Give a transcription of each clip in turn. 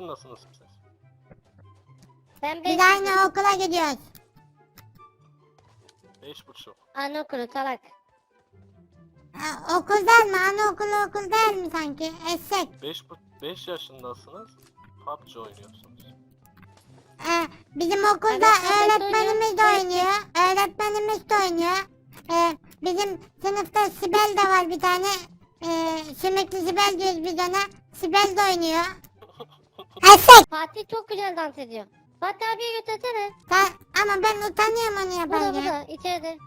Nasılsınız siz? Ben Biz beş aynı okula gidiyoruz. Beş buçuk. anaokulu salak. Ha, okul değil mi? Anaokulu okul değil mi sanki? Eşek. Beş, bu- beş yaşındasınız. PUBG oynuyorsunuz. Ee, bizim okulda Evet, evet, öğretmenimiz. De oynuyor. Ee, bizim sınıfta Sibel de var bir tane. Ee, Sümüklü Sibel diyoruz biz ona. Sibel de oynuyor. Eşek. Fatih çok güzel dans ediyor. Fatih abiye götürsene. Sen, ama ben utanıyorum onu Burada yaparken. burada içeride.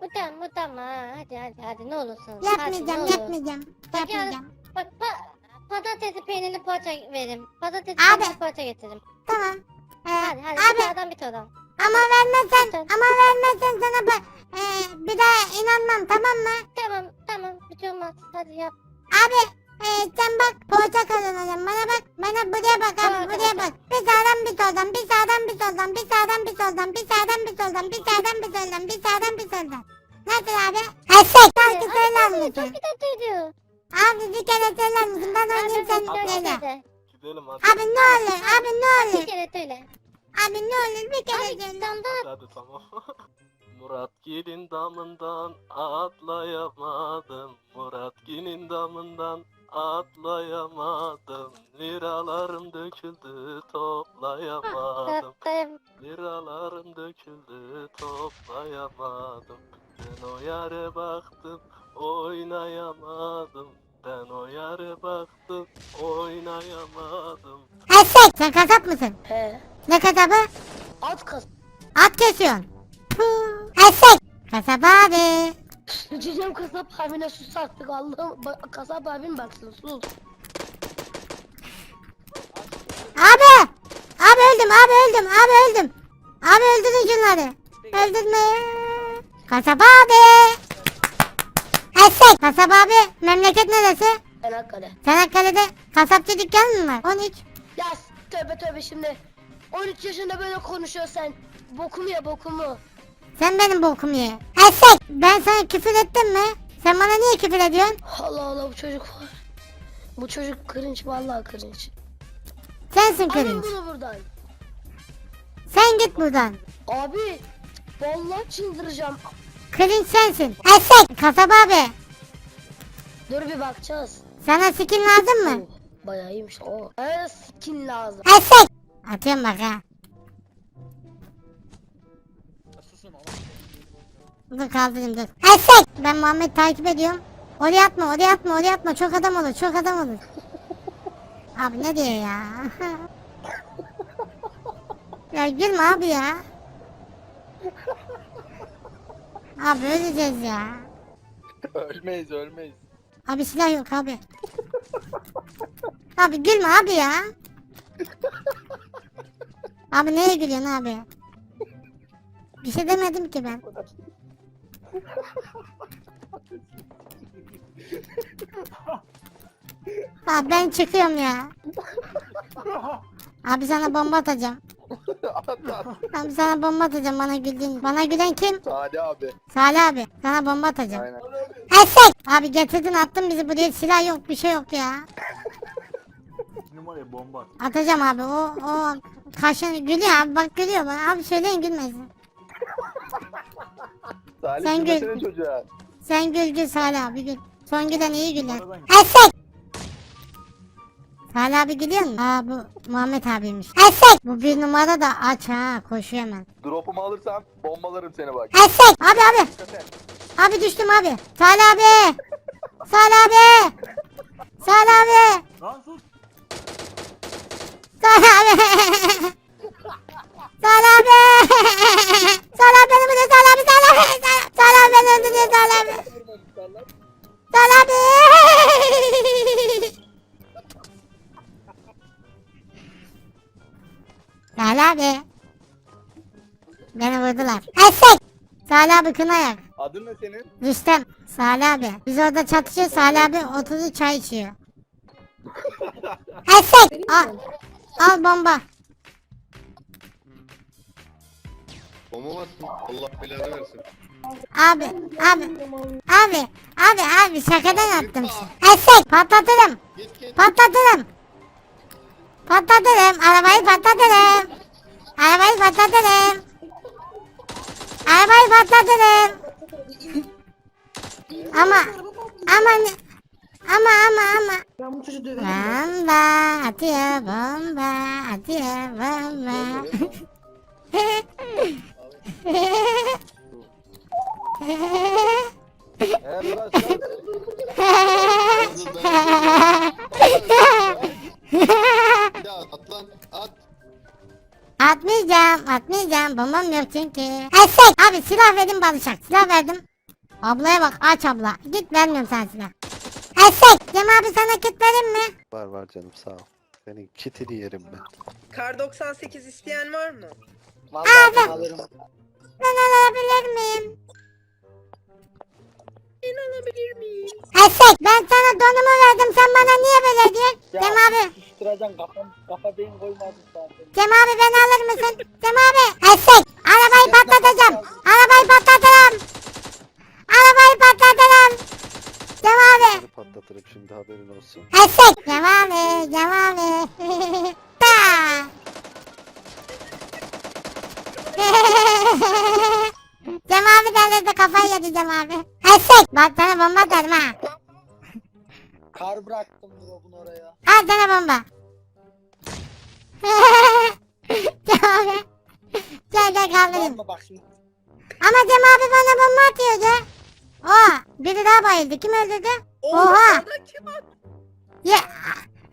Utan utanma ha. Hadi hadi hadi ne olursun. Hadi, ne Yapmayacağım, olur. yapmayacağım. Yapmayacağım. Bak pa patatesi peynirli poğaça veririm. Patatesi Abi. peynirli poğaça getiririm. Tamam. Ee, Hadi hadi abi bir tane bir tane. Ama vermezsen, ama vermezsen sana ben, ee, bir daha inanmam tamam mı? Tamam tamam bir şey olmaz. Hadi yap. Abi e, sen bak poğaça kazanacaksın. Bana bak. Bana buraya bak abi Tamam, buraya tamam. bak. Bir sağdan bir soldan bir sağdan bir soldan bir sağdan bir soldan bir sağdan bir soldan bir sağdan bir soldan bir sağdan bir soldan. Nasıl abi? Eşek söyler abi, misin? Çok güzel söylüyor. Abi bir kere söyler misin? Ben oynayayım sen söyle. söyle. Abi ne olur abi ne Bir olur. kere söyle. Abi ne olur bir kere standart. Hadi tamam. Murat Gil'in damından atlayamadım. Murat Gil'in damından atlayamadım. Liralarım döküldü toplayamadım. Liralarım döküldü toplayamadım. Ben o yare baktım oynayamadım. Ben o yare baktım oynayamadım. Eşek sen kasap mısın? He. Ne kasabı? At kas. At kesiyorsun. Puh. Eşek. Kasap abi. Sıçacağım kasap abine sus artık Allah'ım. Ba- kasap abin baksın sus. Abi! Abi öldüm, abi öldüm, abi öldüm. Abi öldürün şunları. Öldürme. Kasap abi. Eşek. Kasap abi memleket neresi? Çanakkale. Çanakkale'de kasapçı dükkanı mı var? 13. Ya tövbe tövbe şimdi. 13 yaşında böyle konuşuyor sen. Bokumu ya bokumu. Sen benim bokumu ye. Eşek. Ben sana küfür ettim mi? Sen bana niye küfür ediyorsun? Allah Allah bu çocuk var. Bu çocuk cringe vallahi cringe. Sensin Alın cringe. bunu buradan. Sen git buradan. Abi vallahi çıldıracağım. Cringe sensin. Eşek. Kasap abi. Dur bir bakacağız. Sana skin lazım mı? Bayağı iyiymiş. O. Evet skin lazım. Eşek. Atıyorum bak ha. Dur kaldırayım dur. Eşek! Ben Muhammed takip ediyorum. Oraya atma oraya atma oraya atma çok adam olur çok adam olur. Abi ne diyor ya? ya gülme abi ya. Abi öleceğiz ya. Ölmeyiz ölmeyiz. Abi silah yok abi. abi gülme abi ya. Abi neye gülüyorsun abi? Bir şey demedim ki ben. Abi ben çıkıyorum ya. Abi sana bomba atacağım. Abi sana bomba atacağım bana güldün. Bana gülen kim? Salih abi. Salih abi. Sana bomba atacağım. Aynen. Eşek! Abi getirdin attın bizi buraya silah yok bir şey yok ya. Numaraya bomba at. Atacağım abi o o kaşın gülüyor abi bak gülüyor bana abi söyleyin gülmesin. Salih Sen gül. çocuğa. Sen gül gül Salih abi gül. Son gülen iyi güler. Aradan Eşek! Salih abi gülüyor mu? Aa bu Muhammed abiymiş. Eşek! Bu bir numara da aç ha koşuyor hemen. Dropumu alırsam bombalarım seni bak. Eşek! Abi abi! Abi düştüm abi. Salih abi! Salih abi! Salih abi! Lan sus. Salih abi! Salih abi! Salih abi beni buluyor Salih abi Salih abi! Salih abi beni öldürüyor Salih abi! Salih abi! Beni vurdular. Eşek! Salih abi kınayak. Adın ne senin? Rüstem. Salih abi. Biz orada çatışıyoruz. Salih abi çay içiyor. Eşek! Al, al bomba. Bomba attın. Allah belanı versin. Abi abi abi abi abi şakadan attım. Eşek patlatırım. Git git. Patlatırım. Patlatırım. Arabayı patlatırım. Arabayı patlatırım. Arabayı patlatırım. ama ama ne- ama ama ama. Bomba atıyor bomba atıyor bomba. Bir daha at lan. At. Atmayacağım, atmayacağım. Bombam yok çünkü. Eşek! Abi silah verdim balışak. Silah verdim. Ablaya bak, aç abla. Git vermiyorum sana silah. Eşek! Cem abi sana kit vereyim mi? Var var canım sağ ol. Senin kitini yerim ben. Kar 98 isteyen var mı? Abi! Ben alabilir miyim? Ben alabilir miyim? Eşek! Ben sana donumu verdim. Sen bana niye böyle diyorsun? Cem abi! Sıçtıracaksın kafam, kafa beyin koymazsın zaten. Cem abi beni alır mısın? Cem abi! Eşek! Cem abi delirdi kafayı yedi Cem abi. Eşek! Bak sana bomba atarım ha. Kar bıraktım drop'un oraya. Al sana bomba. Cem abi. Gel gel kaldırayım. Bak şimdi. Ama Cem abi bana bomba atıyordu. O biri daha bayıldı. Kim öldürdü? Oha! Orada kim? Ya,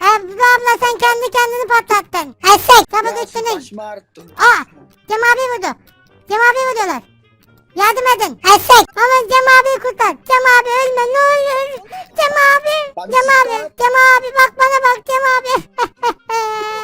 Ebru abla sen kendi kendini patlattın. Eşek çabuk Ya üstüne. başımı ağrıttın. Aa Cem abi vurdu. Cem abi vuruyorlar. Yardım edin. Eşek. Ama Cem abi kurtar. Cem abi ölme ne olur. Cem abi. Cem işte. abi. Cem abi bak bana bak. Cem abi.